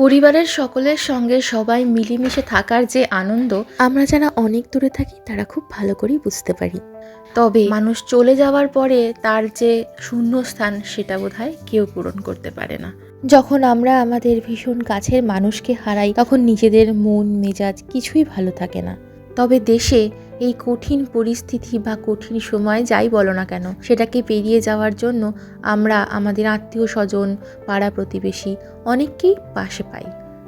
পরিবারের সকলের সঙ্গে সবাই মিলেমিশে থাকার যে আনন্দ, আমরা যারা অনেক দূরে থাকি তারা খুব ভালো করেই বুঝতে পারি। তবে মানুষ চলে যাওয়ার পরে তার যে শূন্যস্থান সেটা বোধহয় কেউ পূরণ করতে পারে না। যখন আমরা আমাদের ভীষণ কাছের মানুষকে হারাই, তখন নিজেদের মন, মেজাজ কিছুই ভালো থাকে না। তবে দেশে এই কঠিন পরিস্থিতি বা কঠিন সময় যাই বলো না কেন, সেটাকে পেরিয়ে যাওয়ার জন্য আমরা আমাদের আত্মীয় স্বজন পাড়া প্রতিবেশী অনেককেই পাশে পাই।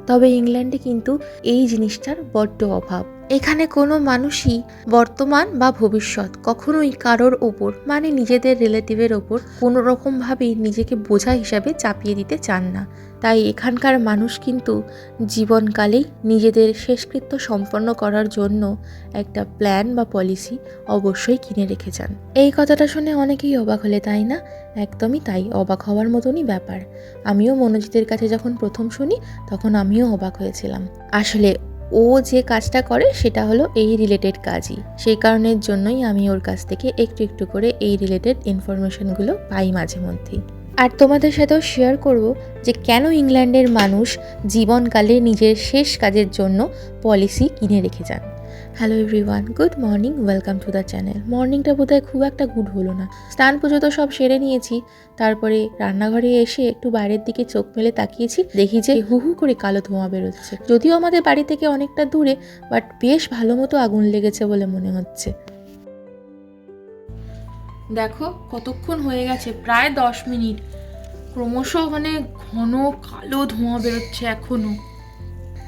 তবে ইংল্যান্ডে কিন্তু এই জিনিসটার বড্ড অভাব। এখানে কোনো মানুষই বর্তমান বা ভবিষ্যৎ কখনোই কারোর ওপর মানে নিজেদের রিলেটিভের ওপর কোনো রকমভাবেই নিজেকে বোঝা হিসাবে চাপিয়ে দিতে চান না। তাই এখানকার মানুষ কিন্তু জীবনকালেই নিজেদের শেষকৃত্য সম্পন্ন করার জন্য একটা প্ল্যান বা পলিসি অবশ্যই কিনে রেখে যান। এই কথাটা শুনে অনেকেই অবাক হলে, তাই না? একদমই তাই, অবাক হওয়ার মতনই ব্যাপার। আমিও মনোজিতের কাছে যখন প্রথম শুনি, তখন আমিও অবাক হয়েছিলাম। আসলে ও যে কাজটা করে, সেটা হলো এই রিলেটেড কাজই। সেই কারণের জন্যই আমি ওর কাছ থেকে একটু একটু করে এই রিলেটেড ইনফরমেশনগুলো পাই মাঝে মধ্যেই। আর তোমাদের সাথেও শেয়ার করব যে কেন ইংল্যান্ডের মানুষ জীবনকালে নিজের শেষ কাজের জন্য পলিসি কিনে রেখে যান। Hello everyone good morning welcome to the channel মর্নিংটা বোধহয় খুব একটা গুড হলো না। স্নান পুজো তো সব সেরে নিয়েছি, তারপরে রান্নাঘরে এসে একটু বাইরের দিকে চোখ মেলে তাকিয়েছি, দেখি যে হু হু করে কালো ধোঁয়া বেরোচ্ছে। যদিও আমাদের বাড়ি থেকে অনেকটা দূরে বাট বেশ ভালো মতো আগুন লেগেছে বলে মনে হচ্ছে। দেখো কতক্ষণ হয়ে গেছে? প্রায় দশ মিনিট। ক্রমশ মানে ঘন কালো ধোঁয়া বেরোচ্ছে এখনও।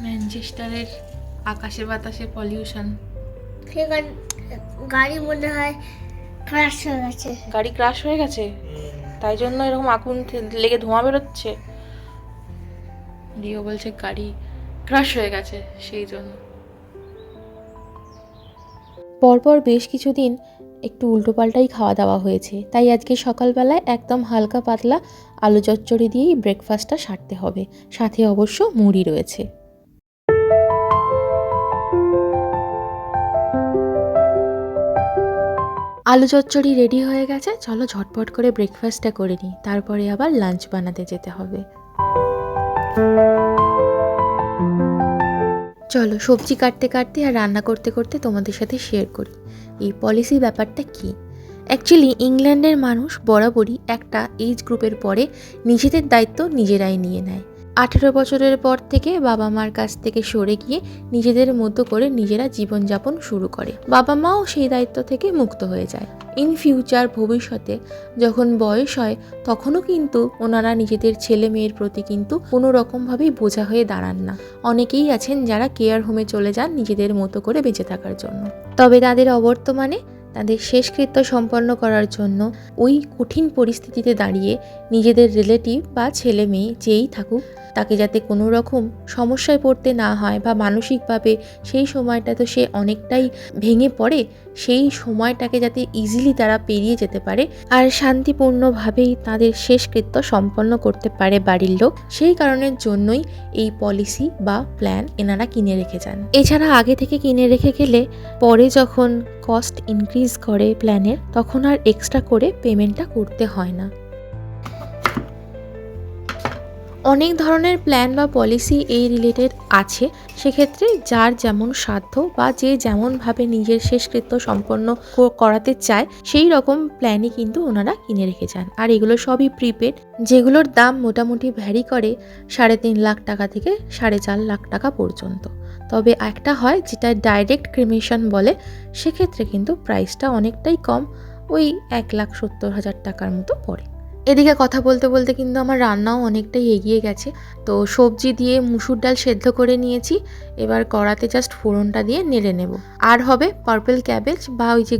ম্যানচেস্টারের আকাশে বাতাসে পলিউশন গাড়ি মনে হয় ক্রাশ হয়ে গেছে। গাড়ি ক্রাশ হয়ে গেছে? তাই জন্য এরকম আগুন লেগে ধোঁয়া বেরোচ্ছে? রিও বলছে গাড়ি ক্রাশ হয়ে গেছে সেই জন্য। পরপর বেশ কিছুদিন একটু উল্টোপাল্টাই খাওয়া দাওয়া হয়েছে। তাই আজকে সকালবেলায় একদম হালকা পাতলা আলু চচ্চড়ি দিয়েই ব্রেকফাস্টটা সারতে হবে। সাথে অবশ্য মুড়ি রয়েছে। আলু চচ্চড়ি রেডি হয়ে গেছে। চলো ঝটপট করে ব্রেকফাস্টটা করে নিই। তারপরে আবার লাঞ্চ বানাতে যেতে হবে। চলো, সবজি কাটতে কাটতে আর রান্না করতে করতে তোমাদের সাথে শেয়ার করি। এই পলিসি ব্যাপারটা কি? অ্যাকচুয়ালি ইংল্যান্ডের মানুষ বরাবরই একটা এজ গ্রুপের পরে নিজেদের দায়িত্ব নিজেরাই নিয়ে নেয়। আঠেরো বছরের পর থেকে বাবা মার কাছ থেকে সরে গিয়ে নিজেদের মতো করে নিজেরা জীবনযাপন শুরু করে। বাবা মাও সেই দায়িত্ব থেকে মুক্ত হয়ে যায়। ইন ফিউচার ভবিষ্যতে যখন বয়স হয়, তখনও কিন্তু ওনারা নিজেদের ছেলে মেয়ের প্রতি কিন্তু কোনো রকমভাবেই বোঝা হয়ে দাঁড়ান না। অনেকেই আছেন যারা কেয়ার হোমে চলে যান নিজেদের মতো করে বেঁচে থাকার জন্য। তবে তাদের অবর্তমানে তাদের শেষকৃত্য সম্পন্ন করার জন্য ওই কঠিন পরিস্থিতিতে দাঁড়িয়ে নিজেদের রিলেটিভ বা ছেলে মেয়ে যেই থাকুক তাকে যাতে কোনো রকম সমস্যায় পড়তে না হয় বা মানসিকভাবে সেই সময়টা তো সে অনেকটাই ভেঙে পড়ে, সেই সময়টাকে যাতে ইজিলি তারা পেরিয়ে যেতে পারে আর শান্তিপূর্ণভাবেই তাদের শেষকৃত্য সম্পন্ন করতে পারে বাড়ির লোক। সেই কারণের জন্যই এই পলিসি বা প্ল্যান এনারা কিনে রেখে যান। এছাড়া আগে থেকে কিনে রেখে গেলে পরে যখন কস্ট ইনক্রিজ করে প্ল্যানের তখন আর এক্সট্রা করে পেমেন্টটা করতে হয় না। অনেক ধরনের প্ল্যান বা পলিসি এই রিলেটেড আছে। সেক্ষেত্রে যার যেমন সাধ্য বা যে যেমনভাবে নিজের শেষকৃত্য সম্পন্ন করাতে চায়, সেই রকম প্ল্যানই কিন্তু ওনারা কিনে রেখে যান। আর এগুলো সবই প্রিপেড যেগুলোর দাম মোটামুটি ভ্যারি করে সাড়ে তিন লাখ টাকা থেকে সাড়ে চার লাখ টাকা পর্যন্ত। তবে একটা হয় যেটা ডাইরেক্ট ক্রিমেশন বলে, সেক্ষেত্রে কিন্তু প্রাইসটা অনেকটাই কম, ওই এক লাখ সত্তর হাজার টাকার মতো পড়ে। এদিকে কথা বলতে বলতে কিন্তু আমার রান্নাও অনেকটাই এগিয়ে গেছে। তো সবজি দিয়ে মুসুর ডাল সেদ্ধ করে নিয়েছি। এবার কড়াতে জাস্ট ফোড়নটা দিয়ে নেড়ে নেব। আর হবে পার্পল ক্যাবেজ বা ওই যে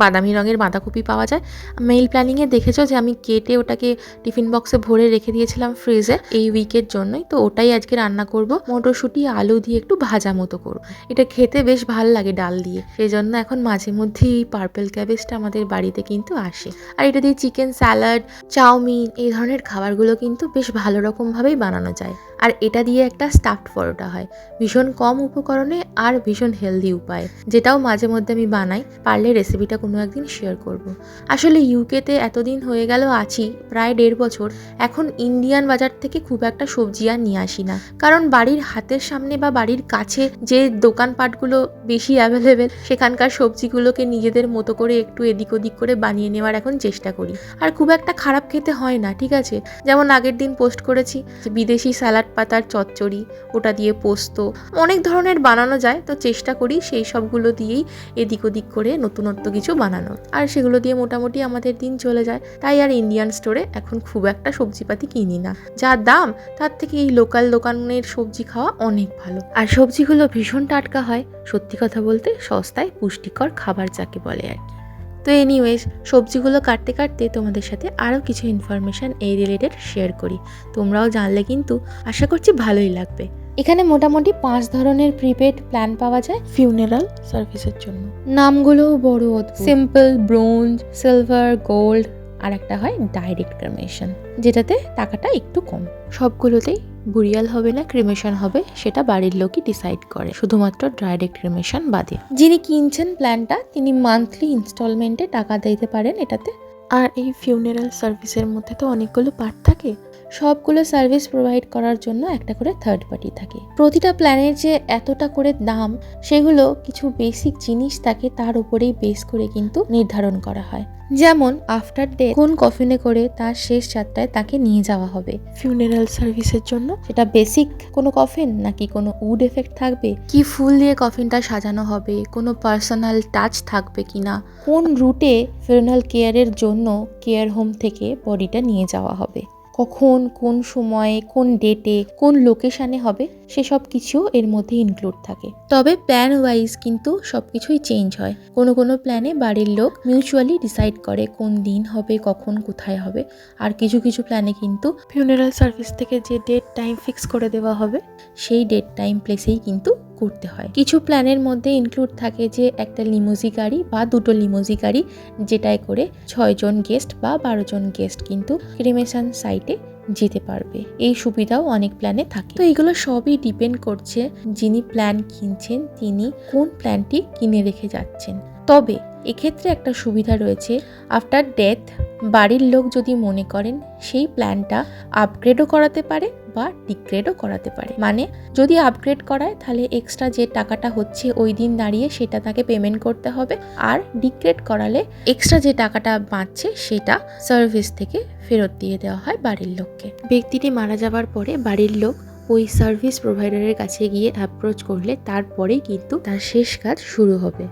বাদামি রঙের বাঁধাকপি পাওয়া যায়। মেইল প্ল্যানিংয়ে দেখেছ যে আমি কেটে ওটাকে টিফিন বক্সে ভরে রেখে দিয়েছিলাম ফ্রিজে এই উইকের জন্যই। তো ওটাই আজকে রান্না করব। মটরশুঁটি, আলু দিয়ে একটু ভাজা মতো করব। এটা খেতে বেশ ভালো লাগে ডাল দিয়ে। সেই জন্য এখন মাঝে মধ্যেই পার্পল ক্যাবেজটা আমাদের বাড়িতে কিন্তু আসে। আর এটা দিয়ে চিকেন স্যালাড চাউমিন এই ধরনের খাবারগুলো কিন্তু বেশ ভালো রকমভাবেই বানানো যায়। আর এটা দিয়ে একটা স্টাফড পরোটা হয়। ভীষণ কম উপকরণে আর ভীষণ হেলদি উপায়। যেটাও মাঝে মধ্যে আমি বানাই, পারলে রেসিপিটা কোনো একদিন শেয়ার করব। আসলে ইউকেতে এতদিন হয়ে গেল আছি, প্রায় দেড় বছর। এখন ইন্ডিয়ান বাজার থেকে খুব একটা সবজি আর নিয়ে আসি না। কারণ বাড়ির হাতের সামনে বা বাড়ির কাছে যে দোকানপাটগুলো বেশি অ্যাভেলেবেল সেখানকার সবজিগুলোকে নিজেদের মতো করে একটু এদিক ওদিক করে বানিয়ে নেওয়ার এখন চেষ্টা করি। আর খুব একটা খারাপ খেতে হয় না, ঠিক আছে? যেমন আগের দিন পোস্ট করেছি বিদেশি স্যালাড পাতার চচ্চড়ি, ওটা দিয়ে পোস্ত, অনেক ধরনের বানানো যায়। তো চেষ্টা করি সেই সবগুলো দিয়েই এদিক ওদিক করে নতুনত্ব কিছু বানানো আর সেগুলো দিয়ে মোটামুটি আমাদের দিন চলে যায়। তাই আর ইন্ডিয়ান স্টোরে এখন খুব একটা সবজিপাতি কিনি না। যা দাম, তার থেকে এই লোকাল দোকানের সবজি খাওয়া অনেক ভালো। আর সবজিগুলো ভীষণ টাটকা হয়। সত্যি কথা বলতে সস্তায় পুষ্টিকর খাবার যাকে বলে আর কি। তো এনিওয়েজ সবজিগুলো কাটতে কাটতে তোমাদের সাথে আরও কিছু ইনফরমেশান এই রিলেটেড শেয়ার করি। তোমরাও জানলে কিন্তু আশা করছি ভালোই লাগবে। এখানে মোটামুটি পাঁচ ধরনের প্রিপেড প্ল্যান পাওয়া যায় ফিউনারাল সার্ভিসের জন্য। নামগুলোও বড় সিম্পল ব্রোঞ্জ সিলভার গোল্ড আর একটা হয় ডাইরেক্ট ক্রিমেশন যেটাতে টাকাটা একটু কম। সবগুলোতেই বুরিয়াল হবে না ক্রিমেশন হবে, সেটা বাড়ির লোকই ডিসাইড করে, শুধুমাত্র ডাইরেক্ট ক্রিমেশন বাদে। যিনি কিনছেন প্ল্যানটা তিনি মান্থলি ইনস্টলমেন্টে টাকা দিতে পারেন এটাতে। আর এই ফিউনারাল সার্ভিসের মধ্যে তো অনেকগুলো পার্ট থাকে। সবগুলো সার্ভিস প্রোভাইড করার জন্য একটা করে থার্ড পার্টি থাকে। প্রতিটা প্ল্যানের যে এতটা করে দাম সেগুলো কিছু বেসিক জিনিস থাকে তার উপরেই বেস করে কিন্তু নির্ধারণ করা হয়। যেমন আফটার ডে কোন কফিনে করে তার শেষ যাত্রায় তাকে নিয়ে যাওয়া হবে। ফিউনারাল সার্ভিসের জন্য? সেটা বেসিক কোনো কফিন নাকি কোনো উড এফেক্ট থাকবে? কি ফুল দিয়ে কফিনটা সাজানো হবে? কোনো পার্সোনাল টাচ থাকবে কিনা কোন রুটে ফিউনারাল কেয়ারের জন্য কেয়ার হোম থেকে বডিটা নিয়ে যাওয়া হবে? কখন, কোন সময়ে, কোন ডেটে কোন লোকেশানে হবে, সেসব কিছু এর মধ্যে ইনক্লুড থাকে। তবে প্ল্যান ওয়াইজ কিন্তু সব কিছুই চেঞ্জ হয়। কোনো কোনো প্ল্যানে বাড়ির লোক মিউচুয়ালি ডিসাইড করে কোন দিন হবে, কখন, কোথায় হবে। আর কিছু কিছু প্ল্যানে কিন্তু ফিউনারাল সার্ভিস থেকে যে ডেট টাইম ফিক্স করে দেওয়া হবে, সেই ডেট টাইম প্লেসেই কিন্তু করতে হয়। কিছু প্ল্যানের মধ্যে ইনক্লুড থাকে যে, একটা লিমোজি গাড়ি বা দুটো লিমোজি গাড়ি, যেটায় করে ছয়জন গেস্ট বা বারো জন গেস্ট কিন্তু ক্রিমেশন সাইটে যেতে পারবে। এই সুবিধাও অনেক প্ল্যানে থাকে। তো এগুলো সবই ডিপেন্ড করছে যিনি প্ল্যান কিনছেন, তিনি কোন প্ল্যানটি কিনে রেখে যাচ্ছেন। তবে এক্ষেত্রে একটা সুবিধা রয়েছে আফটার ডেথ বাড়ির লোক যদি মনে করেন, সেই প্ল্যানটা আপগ্রেডও করাতে পারে বা ডিগ্রেডও করাতে পারে। মানে যদি আপগ্রেড করায়, তাহলে এক্সট্রা যে টাকাটা হচ্ছে ওই দিন দাঁড়িয়ে সেটা তাকে পেমেন্ট করতে হবে। আর ডিগ্রেড করালে এক্সট্রা যে টাকাটা বাঁচছে, সেটা সার্ভিস থেকে ফেরত দিয়ে দেওয়া হয় বাড়ির লোককে। ব্যক্তিটি মারা যাবার পরে বাড়ির লোক ওই সার্ভিস প্রোভাইডারের কাছে গিয়ে অ্যাপ্রোচ করলে তারপরেই কিন্তু তার শেষ কাজ শুরু হবে।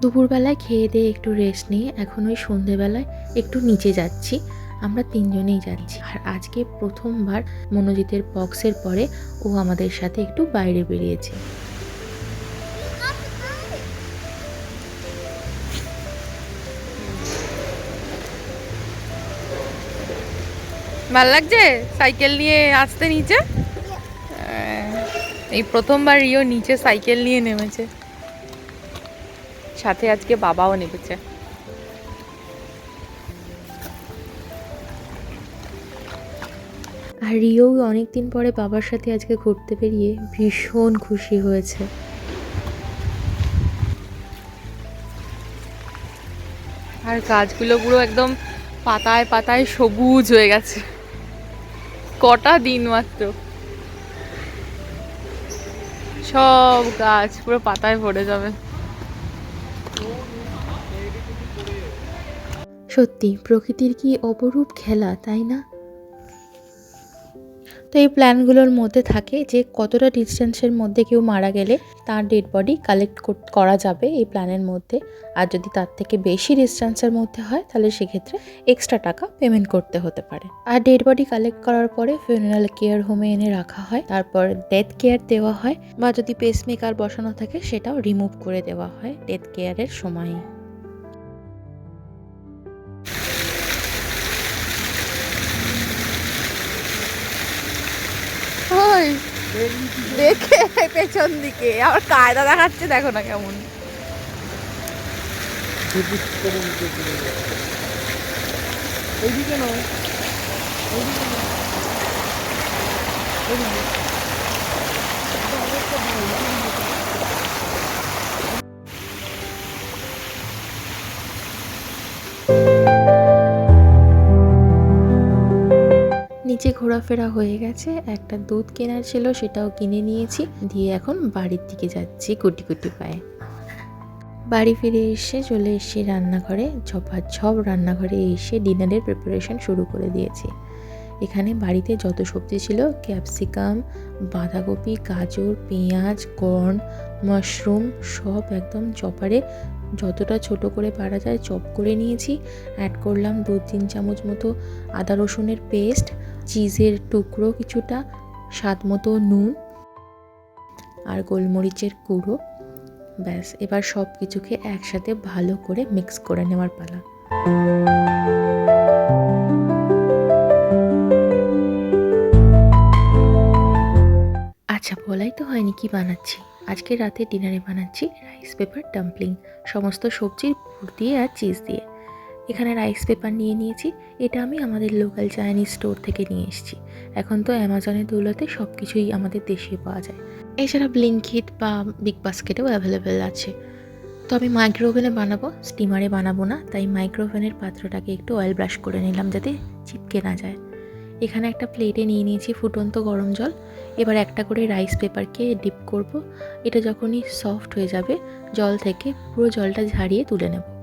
দুপুরবেলায় খেয়ে দিয়ে একটু রেস্ট নিয়ে এখন ওই সন্ধেবেলায় একটু নিচে যাচ্ছি। আমরা তিনজনেই যাচ্ছি। আর আজকে প্রথমবার মনোজিতের বক্সের পরে ও আমাদের সাথে একটু বাইরে বেরিয়েছে। ভালো লাগছে? সাইকেল নিয়ে আসতে নিচে? আহ, এই প্রথমবার রিও নিচে সাইকেল নিয়ে নেমেছে। সাথে আজকে বাবাও নেমেছে। আর রিও অনেক দিন পরে বাবার সাথে আজকে ঘুরতে বেরিয়ে ভীষণ খুশি হয়েছে। আর গাছগুলো পুরো একদম পাতায় পাতায় সবুজ হয়ে গেছে। কটা দিন মাত্র। সব গাছ পুরো পাতায় ভরে যাবে। সত্যি প্রকৃতির কি অপরূপ খেলা তাই না? তো এই প্ল্যানগুলোর মধ্যে থাকে যে কতটা ডিস্টেন্সের মধ্যে কেউ মারা গেলে তার ডেড বডি কালেক্ট করা যাবে এই প্ল্যানের মধ্যে। আর যদি তার থেকে বেশি ডিস্টেন্সের মধ্যে হয়, তাহলে সেক্ষেত্রে এক্সট্রা টাকা পেমেন্ট করতে হতে পারে। আর ডেড বডি কালেক্ট করার পরে ফিউনারাল কেয়ার হোমে এনে রাখা হয়। তারপর ডেথ কেয়ার দেওয়া হয়। বা যদি পেসমেকার বসানো থাকে, সেটাও রিমুভ করে দেওয়া হয় ডেথ কেয়ারের সময়ে দেখে পেছন দিকে। আবার কায়দা দেখাচ্ছে দেখো না কেমন। নিচে ঘোরাফেরা হয়ে গেছে, একটা দুধ কেনার ছিল, সেটাও কিনে নিয়েছি। দিয়ে এখন বাড়ির দিকে যাচ্ছি গুটি গুটি পায়ে। বাড়ি ফিরে এসে চলে এসেছি রান্নাঘরে। ঝপাঝপ রান্নাঘরে এসে ডিনারের প্রিপারেশন শুরু করে দিয়েছি। এখানে বাড়িতে যত সবজি ছিল, ক্যাপসিকাম, বাঁধাকপি, গাজর, পেঁয়াজ, কর্ন, মাশরুম, সব একদম চপারে যতটা ছোট করে পারা যায় চপ করে নিয়েছি। অ্যাড করলাম দু তিন চামচ মতো আদা রসুনের পেস্ট চিজের টুকরো কিছুটা, স্বাদ মতো নুন আর গোলমরিচের গুঁড়ো। ব্যাস, এবার সব কিছুকে একসাথে ভালো করে মিক্স করে নেওয়ার পালা। আচ্ছা বলাই তো হয়নি কি বানাচ্ছি। আজকে রাতে ডিনারে বানাচ্ছি রাইস পেপার ডাম্পলিং। সমস্ত সবজির পুর দিয়ে আর চিজ দিয়ে। এখানে রাইস পেপার নিয়ে নিয়েছি। এটা আমি আমাদের লোকাল চাইনিজ স্টোর থেকে নিয়ে এসেছি। এখন তো অ্যামাজনের দৌলতে সব কিছুই আমাদের দেশে পাওয়া যায়। এছাড়া ব্লিঙ্কিট বা বিগ বাস্কেটেও অ্যাভেলেবেল আছে। তো আমি মাইক্রো ওভেনে বানাবো স্টিমারে বানাবো না, তাই মাইক্রো ওভেনের পাত্রটাকে একটু অয়েল ব্রাশ করে নিলাম যাতে চিপকে না যায়। এখানে একটা প্লেটে নিয়ে নিয়েছি ফুটন্ত গরম জল। এবার একটা করে রাইস পেপারকে ডিপ করব। এটা যখনই সফট হয়ে যাবে, জল থেকে পুরো জলটা ঝাড়িয়ে তুলে নেব।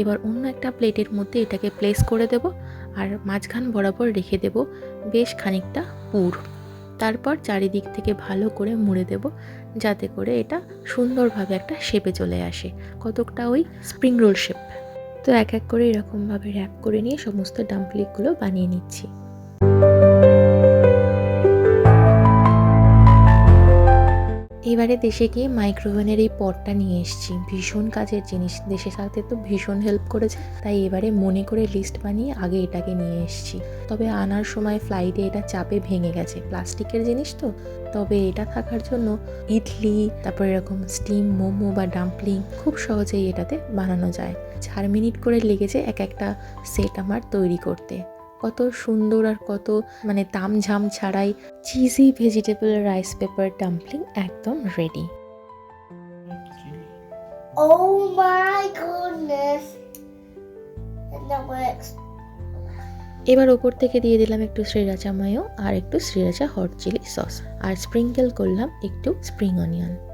এবার অন্য একটা প্লেটের মধ্যে এটাকে প্লেস করে দেব আর মাঝখান বরাবর রেখে দেব বেশ খানিকটা পুর। তারপর চারিদিক থেকে ভালো করে মুড়ে দেব যাতে করে এটা সুন্দরভাবে একটা শেপে চলে আসে, কতকটা ওই স্প্রিং রোল শেপ তো এক এক করে এরকমভাবে র্যাপ করে নিয়ে সমস্ত ডাম্পলিকগুলো বানিয়ে নিচ্ছি। এবারে দেশে গিয়ে মাইক্রোওভেনের এই পটটা নিয়ে এসেছি। ভীষণ কাজের জিনিস। দেশের সাথে তো ভীষণ হেল্প করেছে। তাই এবারে মনে করে লিস্ট বানিয়ে আগে এটাকে নিয়ে এসেছি। তবে আনার সময় ফ্লাইটে এটা চাপে ভেঙে গেছে। প্লাস্টিকের জিনিস তো। তবে এটা থাকার জন্য ইডলি, তারপর এরকম স্টিম মোমো বা ডাম্পলিং খুব সহজেই এটাতে বানানো যায়। চার মিনিট করে লেগেছে এক একটা সেট আমার তৈরি করতে। কত সুন্দর আর কত মানে তামঝাম ছাড়াই cheesy vegetable rice paper dumpling একদম রেডি ও মাই গডনেস. এবার ওপর থেকে দিয়ে দিলাম একটু শ্রীরাচা মায়ো আর একটু শ্রীরাচা হট চিলি সস আর স্প্রিঙ্কেল করলাম একটু স্প্রিং অনিয়ন